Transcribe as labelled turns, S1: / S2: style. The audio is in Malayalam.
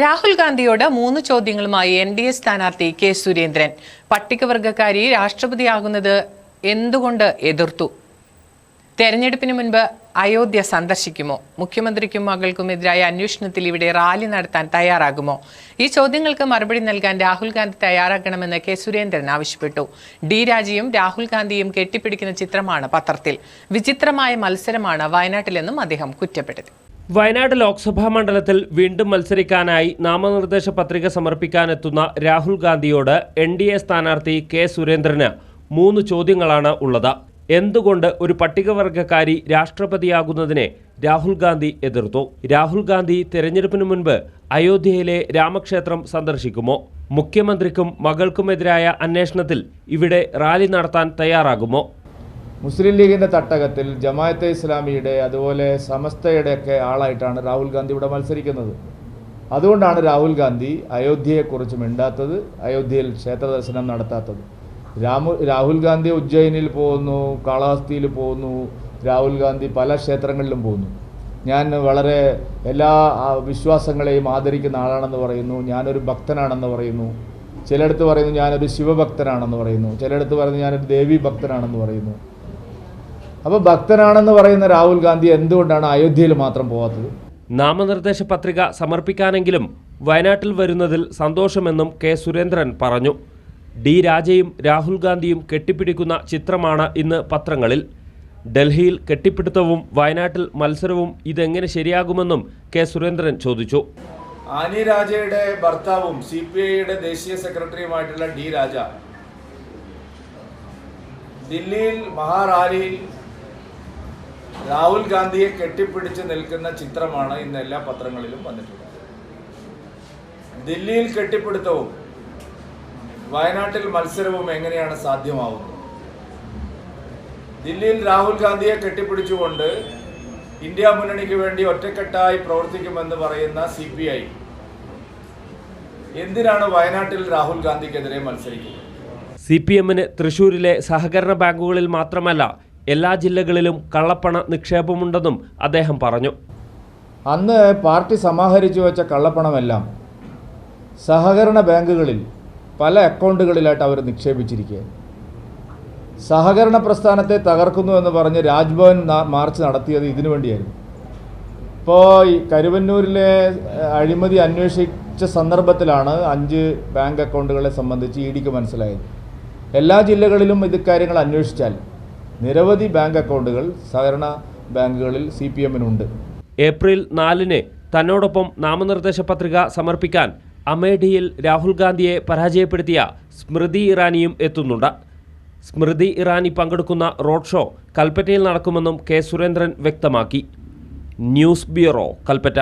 S1: രാഹുൽ ഗാന്ധിയോട് മൂന്ന് ചോദ്യങ്ങളുമായി എൻ ഡി എ സ്ഥാനാർത്ഥി കെ സുരേന്ദ്രൻ. പട്ടികവർഗക്കാരി രാഷ്ട്രപതിയാകുന്നത് എന്തുകൊണ്ട് എതിർത്തു? തെരഞ്ഞെടുപ്പിന് മുൻപ് അയോധ്യ സന്ദർശിക്കുമോ? മുഖ്യമന്ത്രിക്കും മകൾക്കും മകൾക്കുമെതിരായ അന്വേഷണത്തിൽ ഇവിടെ റാലി നടത്താൻ തയ്യാറാകുമോ? ഈ ചോദ്യങ്ങൾക്ക് മറുപടി നൽകാൻ രാഹുൽ ഗാന്ധി തയ്യാറാക്കണമെന്ന് കെ സുരേന്ദ്രൻ ആവശ്യപ്പെട്ടു. ഡി രാജയും രാഹുൽ ഗാന്ധിയും കെട്ടിപ്പിടിക്കുന്ന ചിത്രമാണ് പത്രത്തിൽ. വിചിത്രമായ മത്സരമാണ് വയനാട്ടിലെന്നും അദ്ദേഹം കുറ്റപ്പെടുത്തി.
S2: വയനാട് ലോക്സഭാ മണ്ഡലത്തിൽ വീണ്ടും മത്സരിക്കാനായി നാമനിർദ്ദേശ പത്രിക സമർപ്പിക്കാനെത്തുന്ന രാഹുൽ ഗാന്ധിയോട് എൻ ഡി എ സ്ഥാനാർത്ഥി കെ സുരേന്ദ്രന് മൂന്ന് ചോദ്യങ്ങളാണ് ഉള്ളത്. എന്തുകൊണ്ട് ഒരു പട്ടികവർഗക്കാരി രാഷ്ട്രപതിയാകുന്നതിനെ രാഹുൽ ഗാന്ധി എതിർത്തു? രാഹുൽ ഗാന്ധി തെരഞ്ഞെടുപ്പിന് മുൻപ് അയോധ്യയിലെ രാമക്ഷേത്രം സന്ദർശിക്കുമോ? മുഖ്യമന്ത്രിക്കും മകൾക്കുമെതിരായ അന്വേഷണത്തിൽ ഇവിടെ റാലി നടത്താൻ തയ്യാറാകുമോ?
S3: മുസ്ലിം ലീഗിന്റെ തട്ടകത്തിൽ ജമായത്തെ ഇസ്ലാമിയുടെ അതുപോലെ സമസ്തയുടെയൊക്കെ ആളായിട്ടാണ് രാഹുൽ ഗാന്ധി ഇവിടെ മത്സരിക്കുന്നത്. അതുകൊണ്ടാണ് രാഹുൽ ഗാന്ധി അയോധ്യയെക്കുറിച്ച് മിണ്ടാത്തത് അയോധ്യയിൽ ക്ഷേത്ര ദർശനം നടത്താത്തത്. രാമു രാഹുൽ ഗാന്ധി ഉജ്ജയിനിൽ പോകുന്നു കാളഹസ്തിയിൽ പോകുന്നു രാഹുൽ ഗാന്ധി പല ക്ഷേത്രങ്ങളിലും പോകുന്നു. ഞാൻ വളരെ എല്ലാ വിശ്വാസങ്ങളെയും ആദരിക്കുന്ന ആളാണെന്ന് പറയുന്നു ഞാനൊരു ഭക്തനാണെന്ന് പറയുന്നു. ചിലയിടത്ത് പറയുന്നു ഞാനൊരു ശിവഭക്തനാണെന്ന് പറയുന്നു. ചിലയിടത്ത് പറയുന്നു ഞാനൊരു ദേവി ഭക്തനാണെന്ന് പറയുന്നു. അപ്പോൾ ഭക്തനാണെന്ന് പറയുന്ന രാഹുൽ ഗാന്ധി എന്തുകൊണ്ടാണ് അയോധ്യയിൽ മാത്രം പോകാത്തത്
S2: നാമനിർദ്ദേശ പത്രിക സമർപ്പിക്കാനെങ്കിലും വയനാട്ടിൽ വരുന്നതിൽ സന്തോഷമെന്നും കെ സുരേന്ദ്രൻ പറഞ്ഞു. ഡി രാജയും രാഹുൽ ഗാന്ധിയും കെട്ടിപ്പിടിക്കുന്ന ചിത്രമാണ് ഇന്ന് പത്രങ്ങളിൽ. ഡൽഹിയിൽ കെട്ടിപ്പിടുത്തവും വയനാട്ടിൽ മത്സരവും ഇതെങ്ങനെ ശരിയാകുമെന്നും കെ സുരേന്ദ്രൻ ചോദിച്ചു.
S3: ആനി രാജയുടെ ഭർത്താവും സി പി ഐയുടെ ദേശീയ സെക്രട്ടറിയുമായിട്ടുള്ള ഡി രാജ. ദില്ലിയിൽ മഹാറാലിയിൽ രാഹുൽ ഗാന്ധിയെ കെട്ടിപ്പിടിച്ച് നിൽക്കുന്ന ചിത്രമാണ് ഇന്ന് എല്ലാ പത്രങ്ങളിലും വന്നിട്ടുള്ളത്. ദില്ലിയിൽ കെട്ടിപ്പിടുത്തവും വയനാട്ടിൽ മത്സരവും എങ്ങനെയാണ് സാധ്യമാവുന്നത്? ദില്ലിയിൽ രാഹുൽ ഗാന്ധിയെ കെട്ടിപ്പിടിച്ചുകൊണ്ട് ഇന്ത്യ മുന്നണിക്ക് വേണ്ടി ഒറ്റക്കെട്ടായി പ്രവർത്തിക്കുമെന്ന് പറയുന്ന സി പി ഐ. എന്തിനാണ് വയനാട്ടിൽ രാഹുൽ ഗാന്ധിക്കെതിരെ മത്സരിക്കുന്നത്?
S2: സി പി എമ്മിന് തൃശൂരിലെ സഹകരണ ബാങ്കുകളിൽ മാത്രമല്ല എല്ലാ ജില്ലകളിലും കള്ളപ്പണ നിക്ഷേപമുണ്ടെന്നും അദ്ദേഹം പറഞ്ഞു.
S3: അന്ന് പാർട്ടി സമാഹരിച്ചു വെച്ച കള്ളപ്പണമെല്ലാം സഹകരണ ബാങ്കുകളിൽ പല അക്കൗണ്ടുകളിലായിട്ട് അവർ നിക്ഷേപിച്ചിരിക്കുകയാണ്. സഹകരണ പ്രസ്ഥാനത്തെ തകർക്കുന്നു എന്ന് പറഞ്ഞ് രാജ്ഭവൻ മാർച്ച് നടത്തിയത് ഇതിനു വേണ്ടിയായിരുന്നു. ഇപ്പോൾ ഈ കരുവന്നൂരിലെ അഴിമതി അന്വേഷിച്ച സന്ദർഭത്തിലാണ് അഞ്ച് ബാങ്ക് അക്കൗണ്ടുകളെ സംബന്ധിച്ച് ഇ ഡിക്ക് മനസ്സിലായത്. എല്ലാ ജില്ലകളിലും ഇത് കാര്യങ്ങൾ അന്വേഷിച്ചാൽ നിരവധി ബാങ്ക് അക്കൗണ്ടുകൾ സഹകരണ ബാങ്കുകളിൽ സി പി എമ്മിനുണ്ട്.
S2: ഏപ്രിൽ നാലിന് തന്നോടൊപ്പം നാമനിർദ്ദേശ പത്രിക സമർപ്പിക്കാൻ അമേഠിയിൽ രാഹുൽ ഗാന്ധിയെ പരാജയപ്പെടുത്തിയ സ്മൃതി ഇറാനിയും എത്തുന്നുണ്ട്. സ്മൃതി ഇറാനി പങ്കെടുക്കുന്ന റോഡ് ഷോ കൽപ്പറ്റയിൽ നടക്കുമെന്നും കെ സുരേന്ദ്രൻ വ്യക്തമാക്കി. News bureau Kalpetta.